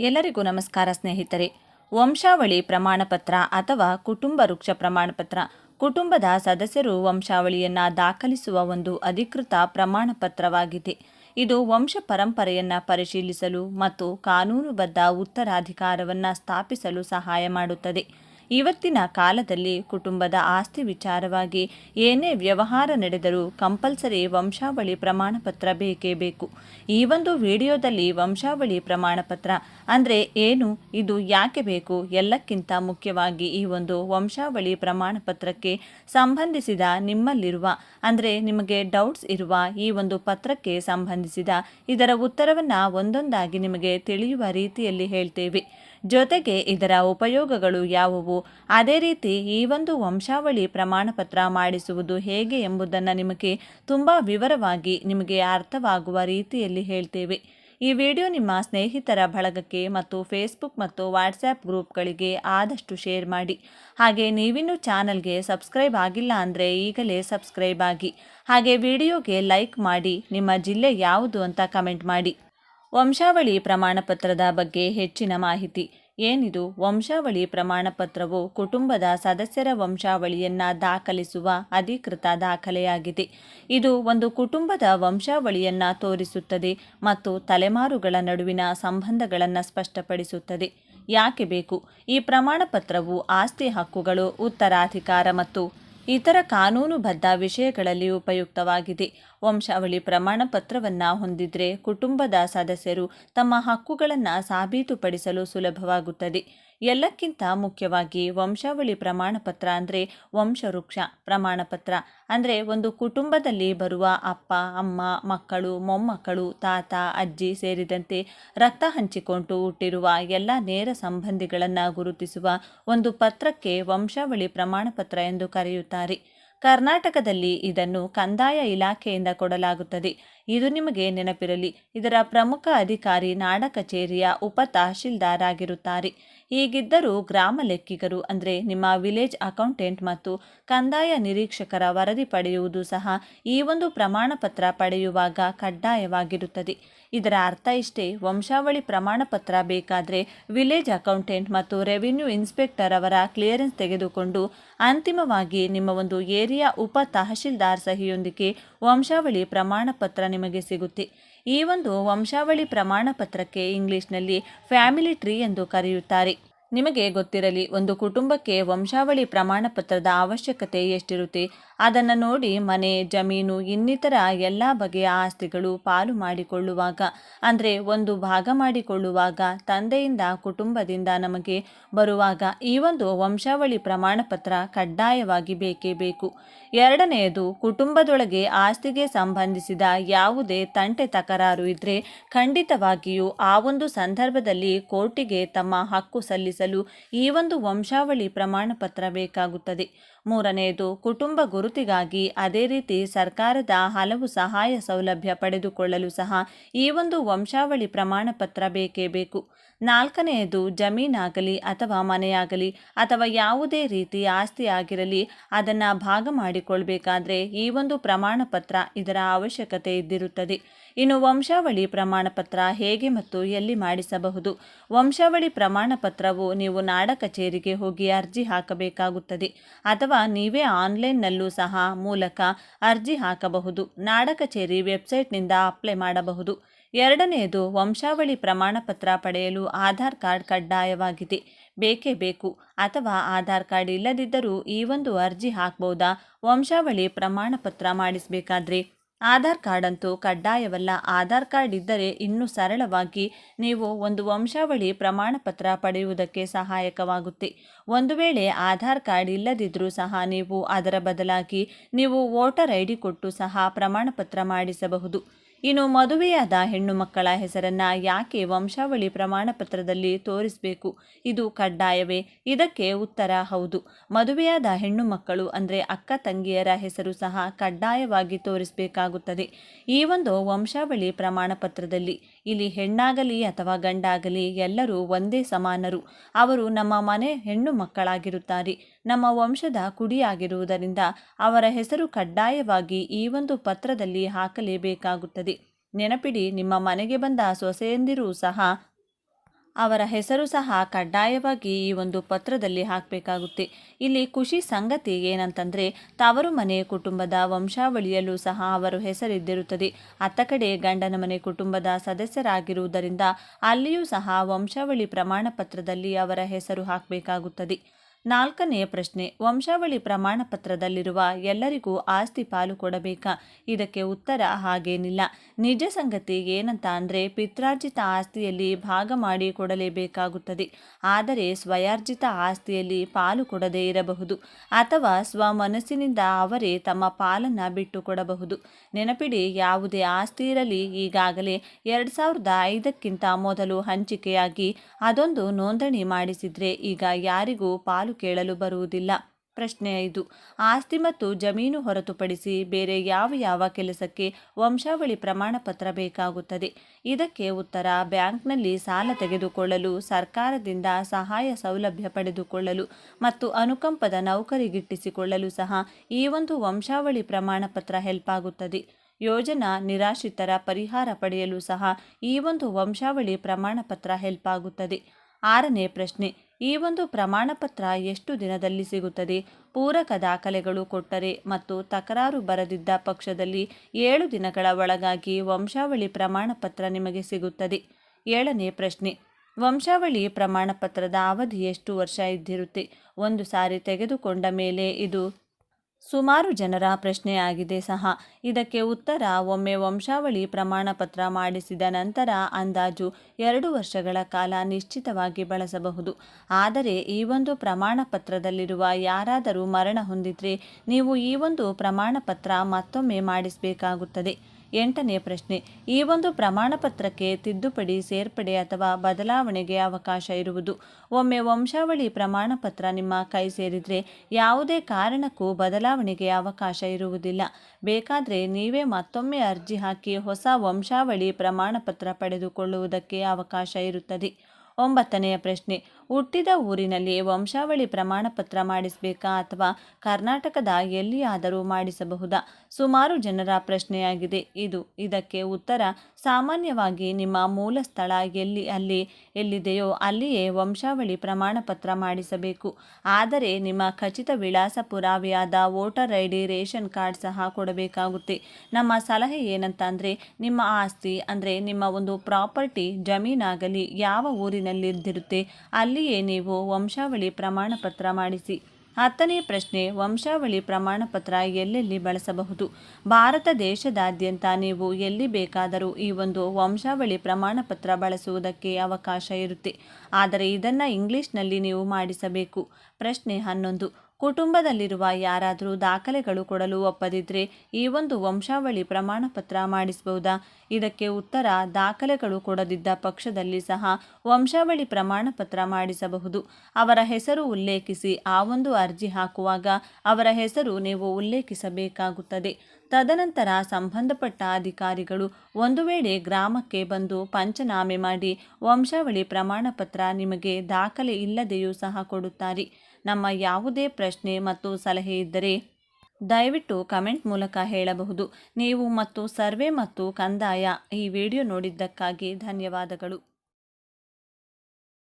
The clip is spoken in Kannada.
ಎಲ್ಲರಿಗೂ ನಮಸ್ಕಾರ ಸ್ನೇಹಿತರೆ. ವಂಶಾವಳಿ ಪ್ರಮಾಣಪತ್ರ ಅಥವಾ ಕುಟುಂಬ ವೃಕ್ಷ ಪ್ರಮಾಣಪತ್ರ. ಕುಟುಂಬದ ಸದಸ್ಯರು ವಂಶಾವಳಿಯನ್ನು ದಾಖಲಿಸುವ ಒಂದು ಅಧಿಕೃತ ಪ್ರಮಾಣಪತ್ರವಾಗಿದೆ. ಇದು ವಂಶ ಪರಂಪರೆಯನ್ನು ಪರಿಶೀಲಿಸಲು ಮತ್ತು ಕಾನೂನುಬದ್ಧ ಉತ್ತರಾಧಿಕಾರವನ್ನು ಸ್ಥಾಪಿಸಲು ಸಹಾಯ ಮಾಡುತ್ತದೆ. ಇವತ್ತಿನ ಕಾಲದಲ್ಲಿ ಕುಟುಂಬದ ಆಸ್ತಿ ವಿಚಾರವಾಗಿ ಏನೇ ವ್ಯವಹಾರ ನಡೆದರೂ ಕಂಪಲ್ಸರಿ ವಂಶಾವಳಿ ಪ್ರಮಾಣಪತ್ರ ಬೇಕೇ ಬೇಕು. ಈ ಒಂದು ವಿಡಿಯೋದಲ್ಲಿ ವಂಶಾವಳಿ ಪ್ರಮಾಣಪತ್ರ ಅಂದರೆ ಏನು, ಇದು ಯಾಕೆ ಬೇಕು, ಎಲ್ಲಕ್ಕಿಂತ ಮುಖ್ಯವಾಗಿ ಈ ಒಂದು ವಂಶಾವಳಿ ಪ್ರಮಾಣಪತ್ರಕ್ಕೆ ಸಂಬಂಧಿಸಿದ ನಿಮ್ಮಲ್ಲಿರುವ, ಅಂದರೆ ನಿಮಗೆ ಡೌಟ್ಸ್ ಇರುವ ಈ ಒಂದು ಪತ್ರಕ್ಕೆ ಸಂಬಂಧಿಸಿದ ಇದರ ಉತ್ತರವನ್ನು ಒಂದೊಂದಾಗಿ ನಿಮಗೆ ತಿಳಿಯುವ ರೀತಿಯಲ್ಲಿ ಹೇಳ್ತೇವೆ. ಜೊತೆಗೆ ಇದರ ಉಪಯೋಗಗಳು ಯಾವುವು? ಅದೇ ರೀತಿ ಈ ಒಂದು ವಂಶಾವಳಿ ಪ್ರಮಾಣಪತ್ರ ಮಾಡಿಸುವುದು ಹೇಗೆ ಎಂಬುದನ್ನು ನಿಮಗೆ ತುಂಬ ವಿವರವಾಗಿ ನಿಮಗೆ ಅರ್ಥವಾಗುವ ರೀತಿಯಲ್ಲಿ ಹೇಳ್ತೇವೆ. ಈ ವಿಡಿಯೋ ನಿಮ್ಮ ಸ್ನೇಹಿತರ ಬಳಗಕ್ಕೆ ಮತ್ತು ಫೇಸ್ಬುಕ್ ಮತ್ತು ವಾಟ್ಸ್ಯಾಪ್ ಗ್ರೂಪ್ಗಳಿಗೆ ಆದಷ್ಟು ಶೇರ್ ಮಾಡಿ. ಹಾಗೆ ನೀವಿನ್ನೂ ಚಾನಲ್ಗೆ ಸಬ್ಸ್ಕ್ರೈಬ್ ಆಗಿಲ್ಲ ಅಂದರೆ ಈಗಲೇ ಸಬ್ಸ್ಕ್ರೈಬ್ ಆಗಿ. ಹಾಗೆ ವಿಡಿಯೋಗೆ ಲೈಕ್ ಮಾಡಿ, ನಿಮ್ಮ ಜಿಲ್ಲೆ ಯಾವುದು ಅಂತ ಕಮೆಂಟ್ ಮಾಡಿ. ವಂಶಾವಳಿ ಪ್ರಮಾಣಪತ್ರದ ಬಗ್ಗೆ ಹೆಚ್ಚಿನ ಮಾಹಿತಿ. ಏನಿದು? ವಂಶಾವಳಿ ಪ್ರಮಾಣಪತ್ರವು ಕುಟುಂಬದ ಸದಸ್ಯರ ವಂಶಾವಳಿಯನ್ನು ದಾಖಲಿಸುವ ಅಧಿಕೃತ ದಾಖಲೆಯಾಗಿದೆ. ಇದು ಒಂದು ಕುಟುಂಬದ ವಂಶಾವಳಿಯನ್ನು ತೋರಿಸುತ್ತದೆ ಮತ್ತು ತಲೆಮಾರುಗಳ ನಡುವಿನ ಸಂಬಂಧಗಳನ್ನು ಸ್ಪಷ್ಟಪಡಿಸುತ್ತದೆ. ಯಾಕೆ ಬೇಕು? ಈ ಪ್ರಮಾಣಪತ್ರವು ಆಸ್ತಿ ಹಕ್ಕುಗಳು, ಉತ್ತರಾಧಿಕಾರ ಮತ್ತು ಇತರ ಕಾನೂನುಬದ್ಧ ವಿಷಯಗಳಲ್ಲಿ ಉಪಯುಕ್ತವಾಗಿದೆ. ವಂಶಾವಳಿ ಪ್ರಮಾಣ ಪತ್ರವನ್ನು ಹೊಂದಿದ್ರೆ ಕುಟುಂಬದ ಸದಸ್ಯರು ತಮ್ಮ ಹಕ್ಕುಗಳನ್ನು ಸಾಬೀತುಪಡಿಸಲು ಸುಲಭವಾಗುತ್ತದೆ. ಎಲ್ಲಕ್ಕಿಂತ ಮುಖ್ಯವಾಗಿ ವಂಶಾವಳಿ ಪ್ರಮಾಣಪತ್ರ ಅಂದರೆ ವಂಶವೃಕ್ಷ ಪ್ರಮಾಣಪತ್ರ. ಅಂದರೆ ಒಂದು ಕುಟುಂಬದಲ್ಲಿ ಬರುವ ಅಪ್ಪ, ಅಮ್ಮ, ಮಕ್ಕಳು, ಮೊಮ್ಮಕ್ಕಳು, ತಾತ, ಅಜ್ಜಿ ಸೇರಿದಂತೆ ರಕ್ತ ಹಂಚಿಕೊಂಡು ಹುಟ್ಟಿರುವ ಎಲ್ಲ ನೇರ ಸಂಬಂಧಿಗಳನ್ನು ಗುರುತಿಸುವ ಒಂದು ಪತ್ರಕ್ಕೆ ವಂಶಾವಳಿ ಪ್ರಮಾಣಪತ್ರ ಎಂದು ಕರೆಯುತ್ತಾರೆ. ಕರ್ನಾಟಕದಲ್ಲಿ ಇದನ್ನು ಕಂದಾಯ ಇಲಾಖೆಯಿಂದ ಕೊಡಲಾಗುತ್ತದೆ. ಇದು ನಿಮಗೆ ನೆನಪಿರಲಿ, ಇದರ ಪ್ರಮುಖ ಅಧಿಕಾರಿ ನಾಡ ಕಚೇರಿಯ ಉಪ ತಹಶೀಲ್ದಾರ್ ಆಗಿರುತ್ತಾರೆ ಹೀಗಿದ್ದರೂ ಗ್ರಾಮ ಲೆಕ್ಕಿಗರು, ಅಂದರೆ ನಿಮ್ಮ ವಿಲೇಜ್ ಅಕೌಂಟೆಂಟ್ ಮತ್ತು ಕಂದಾಯ ನಿರೀಕ್ಷಕರ ವರದಿ ಪಡೆಯುವುದು ಸಹ ಈ ಒಂದು ಪ್ರಮಾಣ ಪತ್ರ ಪಡೆಯುವಾಗ ಕಡ್ಡಾಯವಾಗಿರುತ್ತದೆ. ಇದರ ಅರ್ಥ ಇಷ್ಟೇ, ವಂಶಾವಳಿ ಪ್ರಮಾಣ ಪತ್ರ ಬೇಕಾದರೆ ವಿಲೇಜ್ ಅಕೌಂಟೆಂಟ್ ಮತ್ತು ರೆವಿನ್ಯೂ ಇನ್ಸ್ಪೆಕ್ಟರ್ ಅವರ ಕ್ಲಿಯರೆನ್ಸ್ ತೆಗೆದುಕೊಂಡು ಅಂತಿಮವಾಗಿ ನಿಮ್ಮ ಒಂದು ಏರಿಯಾ ಉಪ ತಹಶೀಲ್ದಾರ್ ಸಹಿಯೊಂದಿಗೆ ವಂಶಾವಳಿ ಪ್ರಮಾಣ ಪತ್ರ ನಿಮಗೆ ಸಿಗುತ್ತೆ. ಈ ಒಂದು ವಂಶಾವಳಿ ಪ್ರಮಾಣ ಪತ್ರಕ್ಕೆ ಇಂಗ್ಲಿಷ್ನಲ್ಲಿ ಫ್ಯಾಮಿಲಿ ಟ್ರೀ ಎಂದು ಕರೆಯುತ್ತಾರೆ. ನಿಮಗೆ ಗೊತ್ತಿರಲಿ, ಒಂದು ಕುಟುಂಬಕ್ಕೆ ವಂಶಾವಳಿ ಪ್ರಮಾಣ ಪತ್ರದ ಅವಶ್ಯಕತೆ ಎಷ್ಟಿರುತ್ತೆ? ಅದನ್ನು ನೋಡಿ ಮನೆ, ಜಮೀನು, ಇನ್ನಿತರ ಎಲ್ಲ ಬಗೆಯ ಆಸ್ತಿಗಳು ಪಾಲು ಮಾಡಿಕೊಳ್ಳುವಾಗ, ಅಂದರೆ ಒಂದು ಭಾಗ ಮಾಡಿಕೊಳ್ಳುವಾಗ, ತಂದೆಯಿಂದ ಕುಟುಂಬದಿಂದ ನಮಗೆ ಬರುವಾಗ ಈ ಒಂದು ವಂಶಾವಳಿ ಪ್ರಮಾಣ ಪತ್ರ ಕಡ್ಡಾಯವಾಗಿ ಬೇಕೇ ಬೇಕು. ಎರಡನೆಯದು, ಕುಟುಂಬದೊಳಗೆ ಆಸ್ತಿಗೆ ಸಂಬಂಧಿಸಿದ ಯಾವುದೇ ತಂಟೆ ತಕರಾರು ಇದ್ದರೆ ಖಂಡಿತವಾಗಿಯೂ ಆ ಒಂದು ಸಂದರ್ಭದಲ್ಲಿ ಕೋರ್ಟಿಗೆ ತಮ್ಮ ಹಕ್ಕು ಸಲ್ಲಿಸಲು ಈ ಒಂದು ವಂಶಾವಳಿ ಪ್ರಮಾಣ ಪತ್ರ ಬೇಕಾಗುತ್ತದೆ. ಮೂರನೆಯದು, ಕುಟುಂಬ ಗುರುತಿಗಾಗಿ ಅದೇ ರೀತಿ ಸರ್ಕಾರದ ಹಲವು ಸಹಾಯ ಸೌಲಭ್ಯ ಪಡೆದುಕೊಳ್ಳಲು ಸಹ ಈ ಒಂದು ವಂಶಾವಳಿ ಪ್ರಮಾಣ ಪತ್ರ ಬೇಕೇ ಬೇಕು. ನಾಲ್ಕನೆಯದು ಜಮೀನಾಗಲಿ ಅಥವಾ ಮನೆಯಾಗಲಿ ಅಥವಾ ಯಾವುದೇ ರೀತಿ ಆಸ್ತಿ ಆಗಿರಲಿ ಅದನ್ನು ಭಾಗ ಮಾಡಿಕೊಳ್ಬೇಕಾದ್ರೆ ಈ ಒಂದು ಪ್ರಮಾಣ ಪತ್ರ ಇದರ ಅವಶ್ಯಕತೆ ಇದ್ದಿರುತ್ತದೆ. ಇನ್ನು ವಂಶಾವಳಿ ಪ್ರಮಾಣ ಪತ್ರ ಹೇಗೆ ಮತ್ತು ಎಲ್ಲಿ ಮಾಡಿಸಬಹುದು? ವಂಶಾವಳಿ ಪ್ರಮಾಣ ಪತ್ರವು ನೀವು ನಾಡ ಕಚೇರಿಗೆ ಹೋಗಿ ಅರ್ಜಿ ಹಾಕಬೇಕಾಗುತ್ತದೆ ಅಥವಾ ನೀವೇ ಆನ್ಲೈನ್ನಲ್ಲೂ ಸಹ ಮೂಲಕ ಅರ್ಜಿ ಹಾಕಬಹುದು. ನಾಡ ಕಚೇರಿ ವೆಬ್ಸೈಟ್ನಿಂದ ಅಪ್ಲೈ ಮಾಡಬಹುದು. ಎರಡನೆಯದು ವಂಶಾವಳಿ ಪ್ರಮಾಣಪತ್ರ ಪಡೆಯಲು ಆಧಾರ್ ಕಾರ್ಡ್ ಕಡ್ಡಾಯವಾಗಿದೆ. ಬೇಕೇ ಬೇಕು. ಅಥವಾ ಆಧಾರ್ ಕಾರ್ಡ್ ಇಲ್ಲದಿದ್ದರೂ ಈ ಒಂದು ಅರ್ಜಿ ಹಾಕ್ಬೋದಾ? ವಂಶಾವಳಿ ಪ್ರಮಾಣಪತ್ರ ಮಾಡಿಸಬೇಕಾದ್ರೆ? ಆಧಾರ್ ಕಾರ್ಡ್ ಅಂತೂ ಕಡ್ಡಾಯವಲ್ಲ. ಆಧಾರ್ ಕಾರ್ಡ್ ಇದ್ದರೆ ಇನ್ನೂ ಸರಳವಾಗಿ ನೀವು ಒಂದು ವಂಶಾವಳಿ ಪ್ರಮಾಣಪತ್ರ ಪಡೆಯುವುದಕ್ಕೆ ಸಹಾಯಕವಾಗುತ್ತೆ. ಒಂದು ವೇಳೆ ಆಧಾರ್ ಕಾರ್ಡ್ ಇಲ್ಲದಿದ್ದರೂ ಸಹ ನೀವು ಅದರ ಬದಲಾಗಿ ನೀವು ವೋಟರ್ ಐ ಕೊಟ್ಟು ಸಹ ಪ್ರಮಾಣಪತ್ರ ಮಾಡಿಸಬಹುದು. ಇನ್ನು ಮದುವೆಯಾದ ಹೆಣ್ಣು ಮಕ್ಕಳ ಹೆಸರನ್ನ ಯಾಕೆ ವಂಶಾವಳಿ ಪ್ರಮಾಣ ಪತ್ರದಲ್ಲಿ ತೋರಿಸಬೇಕು? ಇದು ಕಡ್ಡಾಯವೇ? ಇದಕ್ಕೆ ಉತ್ತರ ಹೌದು. ಮದುವೆಯಾದ ಹೆಣ್ಣು ಮಕ್ಕಳು ಅಂದರೆ ಅಕ್ಕ ತಂಗಿಯರ ಹೆಸರು ಸಹ ಕಡ್ಡಾಯವಾಗಿ ತೋರಿಸಬೇಕಾಗುತ್ತದೆ. ಈ ಒಂದು ವಂಶಾವಳಿ ಪ್ರಮಾಣ ಪತ್ರದಲ್ಲಿ ಇಲ್ಲಿ ಹೆಣ್ಣಾಗಲಿ ಅಥವಾ ಗಂಡಾಗಲಿ ಎಲ್ಲರೂ ಒಂದೇ ಸಮಾನರು. ಅವರು ನಮ್ಮ ಮನೆ ಹೆಣ್ಣು ಮಕ್ಕಳಾಗಿರುತ್ತಾರೆ. ನಮ್ಮ ವಂಶದ ಕುಡಿಯಾಗಿರುವುದರಿಂದ ಅವರ ಹೆಸರು ಕಡ್ಡಾಯವಾಗಿ ಈ ಒಂದು ಪತ್ರದಲ್ಲಿ ಹಾಕಲೇಬೇಕಾಗುತ್ತದೆ. ನೆನಪಿಡಿ, ನಿಮ್ಮ ಮನೆಗೆ ಬಂದ ಸೊಸೆಯಂದಿರೂ ಸಹ ಅವರ ಹೆಸರು ಸಹ ಕಡ್ಡಾಯವಾಗಿ ಈ ಒಂದು ಪತ್ರದಲ್ಲಿ ಹಾಕಬೇಕಾಗುತ್ತೆ. ಇಲ್ಲಿ ಖುಷಿ ಸಂಗತಿ ಏನಂತಂದರೆ, ತವರು ಮನೆ ಕುಟುಂಬದ ವಂಶಾವಳಿಯಲ್ಲೂ ಸಹ ಅವರು ಹೆಸರಿದ್ದಿರುತ್ತದೆ. ಅತ್ತ ಕಡೆ ಗಂಡನ ಮನೆ ಕುಟುಂಬದ ಸದಸ್ಯರಾಗಿರುವುದರಿಂದ ಅಲ್ಲಿಯೂ ಸಹ ವಂಶಾವಳಿ ಪ್ರಮಾಣ ಪತ್ರದಲ್ಲಿ ಅವರ ಹೆಸರು ಹಾಕಬೇಕಾಗುತ್ತದೆ. ನಾಲ್ಕನೆಯ ಪ್ರಶ್ನೆ, ವಂಶಾವಳಿ ಪ್ರಮಾಣ ಪತ್ರದಲ್ಲಿರುವ ಎಲ್ಲರಿಗೂ ಆಸ್ತಿ ಪಾಲು ಕೊಡಬೇಕಾ? ಇದಕ್ಕೆ ಉತ್ತರ ಹಾಗೇನಿಲ್ಲ. ನಿಜ ಸಂಗತಿ ಏನಂತ ಅಂದರೆ, ಪಿತ್ರಾರ್ಜಿತ ಆಸ್ತಿಯಲ್ಲಿ ಭಾಗ ಮಾಡಿ ಕೊಡಲೇಬೇಕಾಗುತ್ತದೆ. ಆದರೆ ಸ್ವಯಾರ್ಜಿತ ಆಸ್ತಿಯಲ್ಲಿ ಪಾಲು ಕೊಡದೇ ಇರಬಹುದು. ಅಥವಾ ಸ್ವಮನಸ್ಸಿನಿಂದ ಅವರೇ ತಮ್ಮ ಪಾಲನ್ನು ಬಿಟ್ಟು ಕೊಡಬಹುದು ನೆನಪಿಡಿ, ಯಾವುದೇ ಆಸ್ತಿ ಇರಲಿ, ಈಗಾಗಲೇ ಎರಡು ಸಾವಿರದ ಐದಕ್ಕಿಂತ ಮೊದಲು ಹಂಚಿಕೆಯಾಗಿ ಅದೊಂದು ನೋಂದಣಿ ಮಾಡಿಸಿದ್ರೆ ಈಗ ಯಾರಿಗೂ ಪಾಲು ಕೇಳಲು ಬರುವುದಿಲ್ಲ. ಪ್ರಶ್ನೆ ಐದು. ಆಸ್ತಿ ಮತ್ತು ಜಮೀನು ಹೊರತುಪಡಿಸಿ ಬೇರೆ ಯಾವ ಯಾವ ಕೆಲಸಕ್ಕೆ ವಂಶಾವಳಿ ಪ್ರಮಾಣ ಪತ್ರ ಬೇಕಾಗುತ್ತದೆ? ಇದಕ್ಕೆ ಉತ್ತರ, ಬ್ಯಾಂಕ್ನಲ್ಲಿ ಸಾಲ ತೆಗೆದುಕೊಳ್ಳಲು, ಸರ್ಕಾರದಿಂದ ಸಹಾಯ ಸೌಲಭ್ಯ ಪಡೆದುಕೊಳ್ಳಲು ಮತ್ತು ಅನುಕಂಪದ ನೌಕರಿಗಿಟ್ಟಿಸಿಕೊಳ್ಳಲು ಸಹ ಈ ಒಂದು ವಂಶಾವಳಿ ಪ್ರಮಾಣ ಪತ್ರ ಹೆಲ್ಪ್ ಆಗುತ್ತದೆ ಯೋಜನಾ ನಿರಾಶ್ರಿತರ ಪರಿಹಾರ ಪಡೆಯಲು ಸಹ ಈ ಒಂದು ವಂಶಾವಳಿ ಪ್ರಮಾಣ ಪತ್ರ ಹೆಲ್ಪ್ ಆಗುತ್ತದೆ ಆರನೇ ಪ್ರಶ್ನೆ. ಈ ಒಂದು ಪ್ರಮಾಣ ಪತ್ರ ಎಷ್ಟು ದಿನದಲ್ಲಿ ಸಿಗುತ್ತದೆ? ಪೂರಕ ದಾಖಲೆಗಳು ಕೊಟ್ಟರೆ ಮತ್ತು ತಕರಾರು ಬರದಿದ್ದ ಪಕ್ಷದಲ್ಲಿ ಏಳು ದಿನಗಳ ಒಳಗಾಗಿ ವಂಶಾವಳಿ ಪ್ರಮಾಣ ಪತ್ರ ನಿಮಗೆ ಸಿಗುತ್ತದೆ? ಏಳನೇ ಪ್ರಶ್ನೆ. ವಂಶಾವಳಿ ಪ್ರಮಾಣ ಪತ್ರದ ಅವಧಿ ಎಷ್ಟು ವರ್ಷ ಇದ್ದಿರುತ್ತೆ? ಒಂದು ಸಾರಿ ತೆಗೆದುಕೊಂಡ ಮೇಲೆ ಇದು ಸುಮಾರು ಜನರ ಪ್ರಶ್ನೆಯಾಗಿದೆ ಸಹ. ಇದಕ್ಕೆ ಉತ್ತರ ಒಮ್ಮೆ ವಂಶಾವಳಿ ಪ್ರಮಾಣಪತ್ರ ಮಾಡಿಸಿದ ನಂತರ ಅಂದಾಜು ಎರಡು ವರ್ಷಗಳ ಕಾಲ ನಿಶ್ಚಿತವಾಗಿ ಬಳಸಬಹುದು. ಆದರೆ ಈ ಒಂದು ಪ್ರಮಾಣಪತ್ರದಲ್ಲಿರುವ ಯಾರಾದರೂ ಮರಣ ಹೊಂದಿದ್ರೆ ನೀವು ಈ ಒಂದು ಪ್ರಮಾಣಪತ್ರ ಮತ್ತೊಮ್ಮೆ ಮಾಡಿಸಬೇಕಾಗುತ್ತದೆ. ಎಂಟನೇ ಪ್ರಶ್ನೆ, ಈ ಒಂದು ಪ್ರಮಾಣ ಪತ್ರಕ್ಕೆ ತಿದ್ದುಪಡಿ, ಸೇರ್ಪಡೆ ಅಥವಾ ಬದಲಾವಣೆಗೆ ಅವಕಾಶ ಇರುವುದು. ಒಮ್ಮೆ ವಂಶಾವಳಿ ಪ್ರಮಾಣ ಪತ್ರ ನಿಮ್ಮ ಕೈ ಸೇರಿದರೆ ಯಾವುದೇ ಕಾರಣಕ್ಕೂ ಬದಲಾವಣೆಗೆ ಅವಕಾಶ ಇರುವುದಿಲ್ಲ. ಬೇಕಾದರೆ ನೀವೇ ಮತ್ತೊಮ್ಮೆ ಅರ್ಜಿ ಹಾಕಿ ಹೊಸ ವಂಶಾವಳಿ ಪ್ರಮಾಣ ಪತ್ರ ಪಡೆದುಕೊಳ್ಳುವುದಕ್ಕೆ ಅವಕಾಶ ಇರುತ್ತದೆ. ಒಂಬತ್ತನೆಯ ಪ್ರಶ್ನೆ ಹುಟ್ಟಿದ ಊರಿನಲ್ಲಿ ವಂಶಾವಳಿ ಪ್ರಮಾಣ ಪತ್ರ ಮಾಡಿಸಬೇಕಾ ಅಥವಾ ಕರ್ನಾಟಕದ ಎಲ್ಲಿಯಾದರೂ ಮಾಡಿಸಬಹುದಾ? ಸುಮಾರು ಜನರ ಪ್ರಶ್ನೆಯಾಗಿದೆ. ಇದು ಇದಕ್ಕೆ ಉತ್ತರ, ಸಾಮಾನ್ಯವಾಗಿ ನಿಮ್ಮ ಮೂಲ ಸ್ಥಳ ಎಲ್ಲಿ, ಅಲ್ಲಿ, ಎಲ್ಲಿದೆಯೋ ಅಲ್ಲಿಯೇ ವಂಶಾವಳಿ ಪ್ರಮಾಣ ಪತ್ರ ಮಾಡಿಸಬೇಕು. ಆದರೆ ನಿಮ್ಮ ಖಚಿತ ವಿಳಾಸ ಪುರಾವೆಯಾದ voter I D ration card ಸಹ ಕೊಡಬೇಕಾಗುತ್ತೆ. ನಮ್ಮ ಸಲಹೆ ಏನಂತ ಅಂದರೆ ನಿಮ್ಮ ಆಸ್ತಿ ಅಂದರೆ ನಿಮ್ಮ ಒಂದು ಪ್ರಾಪರ್ಟಿ ಜಮೀನಾಗಲಿ ಯಾವ ಊರಿನಲ್ಲಿದ್ದಿರುತ್ತೆ ನೀವು ವಂಶಾವಳಿ ಪ್ರಮಾಣಪತ್ರ ಮಾಡಿಸಿ. ಹತ್ತನೇ ಪ್ರಶ್ನೆ, ವಂಶಾವಳಿ ಪ್ರಮಾಣಪತ್ರ ಎಲ್ಲೆಲ್ಲಿ ಬಳಸಬಹುದು? ಭಾರತ ದೇಶದಾದ್ಯಂತ ನೀವು ಎಲ್ಲಿ ಬೇಕಾದರೂ ಈ ಒಂದು ವಂಶಾವಳಿ ಪ್ರಮಾಣಪತ್ರ ಬಳಸುವುದಕ್ಕೆ ಅವಕಾಶ ಇರುತ್ತೆ. ಆದರೆ ಇದನ್ನು ಇಂಗ್ಲಿಷ್ನಲ್ಲಿ ನೀವು ಮಾಡಿಸಬೇಕು. ಪ್ರಶ್ನೆ ಹನ್ನೊಂದು ಕುಟುಂಬದಲ್ಲಿರುವ ಯಾರಾದರೂ ದಾಖಲೆಗಳು ಕೊಡಲು ಒಪ್ಪದಿದ್ದರೆ ಈ ಒಂದು ವಂಶಾವಳಿ ಪ್ರಮಾಣ ಪತ್ರ ಮಾಡಿಸಬಹುದಾ ಇದಕ್ಕೆ ಉತ್ತರ, ದಾಖಲೆಗಳು ಕೊಡದಿದ್ದ ಪಕ್ಷದಲ್ಲಿ ಸಹ ವಂಶಾವಳಿ ಪ್ರಮಾಣ ಪತ್ರ ಮಾಡಿಸಬಹುದು. ಅವರ ಹೆಸರು ಉಲ್ಲೇಖಿಸಿ ಆ ಒಂದು ಅರ್ಜಿ ಹಾಕುವಾಗ ಅವರ ಹೆಸರು ನೀವು ಉಲ್ಲೇಖಿಸಬೇಕಾಗುತ್ತದೆ. ತದನಂತರ ಸಂಬಂಧಪಟ್ಟ ಅಧಿಕಾರಿಗಳು ಒಂದು ವೇಳೆ ಗ್ರಾಮಕ್ಕೆ ಬಂದು ಪಂಚನಾಮೆ ಮಾಡಿ ವಂಶಾವಳಿ ಪ್ರಮಾಣ ಪತ್ರ ನಿಮಗೆ ದಾಖಲೆ ಇಲ್ಲದೆಯೂ ಸಹ ಕೊಡುತ್ತಾರೆ. ನಮ್ಮ ಯಾವುದೇ ಪ್ರಶ್ನೆ ಮತ್ತು ಸಲಹೆ ಇದ್ದರೆ ದಯವಿಟ್ಟು ಕಮೆಂಟ್ ಮೂಲಕ ಹೇಳಬಹುದು. ನೀವು ಮತ್ತು ಸರ್ವೆ ಮತ್ತು ಕಂದಾಯ ಈ ವಿಡಿಯೋ ನೋಡಿದ್ದಕ್ಕಾಗಿ ಧನ್ಯವಾದಗಳು.